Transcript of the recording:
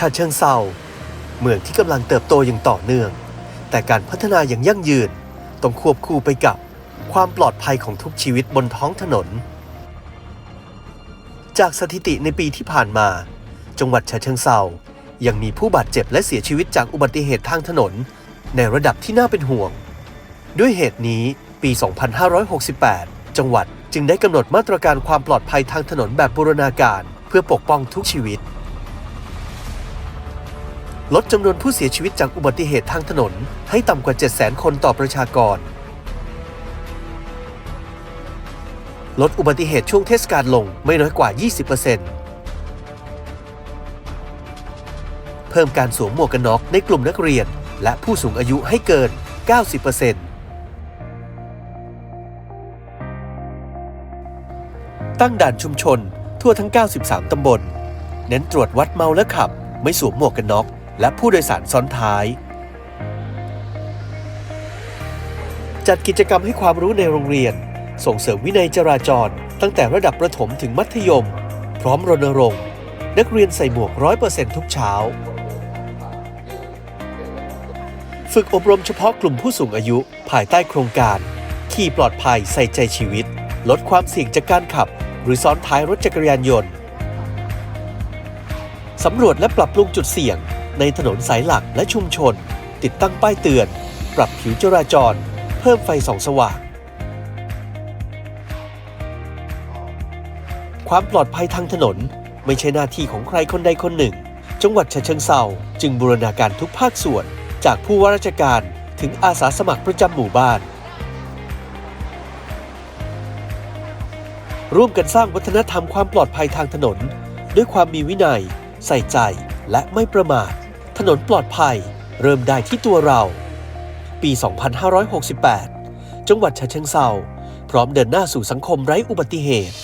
ชาเชิงเซาเมืองที่กำลังเติบโตอย่างต่อเนื่อง แต่การพัฒนาอย่างยั่งยืนต้องควบคู่ไปกับความปลอดภัยของทุกชีวิตบนท้องถนน จากสถิติในปีที่ผ่านมา จังหวัดฉะเชิงเซายังมีผู้บาดเจ็บและเสียชีวิตจากอุบัติเหตุทางถนน ในระดับที่น่าเป็นห่วง ด้วยเหตุนี้ปี 2568 จังหวัดจึงได้กำหนดมาตรการความปลอดภัยทางถนนแบบบูรณาการ เพื่อปกป้องทุกชีวิต ลดจำนวนผู้เสียชีวิตจากอุบัติเหตุทางถนน ให้ต่ำกว่า 700,000 คนต่อประชากร ลดอุบัติเหตุช่วงเทศกาลลงไม่น้อยกว่า 20%เพิ่มการสวมหมวกกันน็อกในกลุ่มนักเรียน และผู้สูงอายุให้เกิน 90%ตั้งด่านชุมชนทั่วทั้ง 93 ตำบล เน้นตรวจวัดเมาและขับ ไม่สวมหมวกกันน็อก และผู้โดยสารซ้อนท้าย จัดกิจกรรมให้ความรู้ในโรงเรียน ส่งเสริมวินัยจราจร ตั้งแต่ระดับประถมถึงมัธยม พร้อมรณรงค์นักเรียนใส่หมวก100%ทุกเช้า ฝึกอบรมเฉพาะกลุ่มผู้สูงอายุภายใต้โครงการ ขี่ปลอดภัยใส่ใจชีวิต ลดความเสี่ยงจากการขับ หรือซ้อนท้ายรถจักรยานยนต์สำรวจและปรับปรุงจุดเสี่ยง ในถนนสายหลักและชุมชน ติดตั้งป้ายเตือน ปรับผิวจราจร เพิ่มไฟส่องสว่าง ความปลอดภัยทางถนนไม่ใช่หน้าที่ของใครคนใดคนหนึ่ง จังหวัดฉะเชิงเซาจึงบูรณาการทุกภาคส่วน จากผู้ว่าราชการถึงอาสาสมัครประจำหมู่บ้าน ร่วมกันสร้างวัฒนธรรมความปลอดภัยทางถนน ด้วยความมีวินัย ใส่ใจ และไม่ประมาท ถนนปลอดภัย เริ่มได้ที่ตัวเรา ปี 2568 จังหวัดฉะเชิงเซาพร้อมเดินหน้าสู่สังคมไร้อุบัติเหตุ